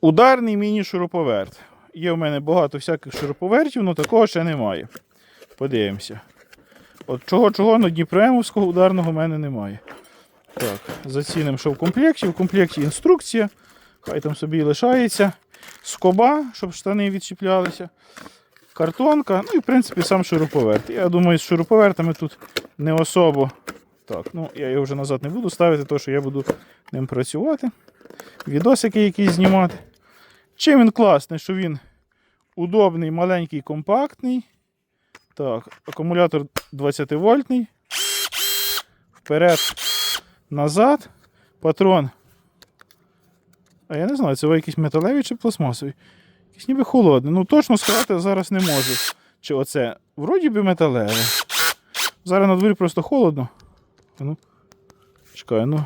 Ударний міні-шуруповерт. Є в мене багато всяких шуруповертів, але такого ще немає. Подивимося. От чого-чого, на Дніпроемовського ударного в мене немає. Так, зацінимо, що в комплекті. В комплекті інструкція. Хай там собі і лишається. Скоба, щоб штани відчіплялися. Картонка, ну і в принципі сам шуруповерт. Я думаю, з шуруповертами тут не особо. Так, ну я його вже назад не буду ставити, тому що я буду ним працювати. Відосики якісь знімати. Чим він класний, що він удобний, маленький, компактний. Так, акумулятор 20 вольтний. Вперед, назад. Патрон. А я не знаю, це якийсь металевий чи пластмасовий. Якийсь ніби холодний. Ну точно сказати зараз не можу. Чи оце. Вроді би металеве. Зараз на дворі просто холодно. Ну, чекай, ну.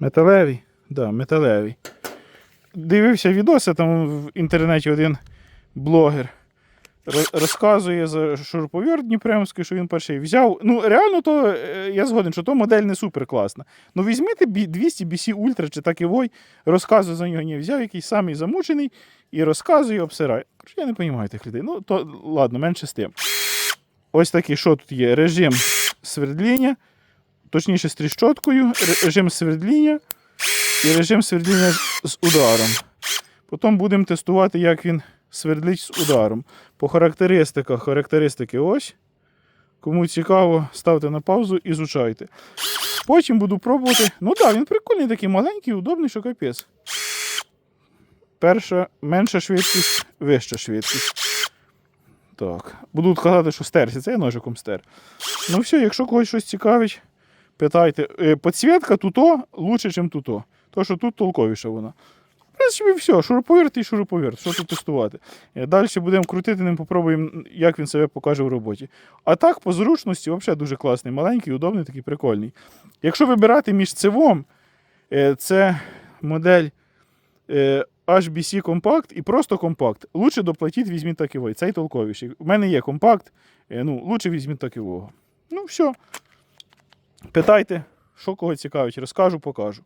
Металевий? Так, да, металевий. Дивився відоси, там в інтернеті один блогер розказує за шуруповерт Дніпремський, що він перший взяв. Ну, реально, то е, я згоден, що то модель не супер класна. Ну, візьмите 200 BC Ultra чи так і Вой, розказує за нього, ні, взяв якийсь самий замучений і розказує, обсирає. Я не розумію тих людей. Ну, то ладно, менше з тим. Ось такий, що тут є? Режим свердління, точніше з тріщоткою, режим свердління і режим свердління з ударом. Потім будемо тестувати, як він свердлить з ударом. По характеристиках, характеристики ось. Кому цікаво, ставте на паузу і зучайте. Потім буду пробувати. Ну так, він прикольний такий маленький, удобний, що капець. Перша менша швидкість, вища швидкість. Так. Буду казати, що стерся. Це я ножиком стер. Ну все, якщо когось щось цікавить, питайте. Е, Підсвітка туто лучше, ніж туто. То, що тут толковіша вона. В принципі, все, шуруповерт і шуруповерт. Що тут тестувати? Далі будемо крутити ним, попробуємо, як він себе покаже в роботі. А так, по зручності, взагалі дуже класний, маленький, удобний, такий прикольний. Якщо вибирати між цивом, е, це модель е, HBC Compact і просто компакт. Лучше доплатіть, візьміть такий. Цей толковіший. У мене є компакт, е, ну, лучше візьміть такого. Ну, все. Питайте, що кого цікавить, розкажу, покажу.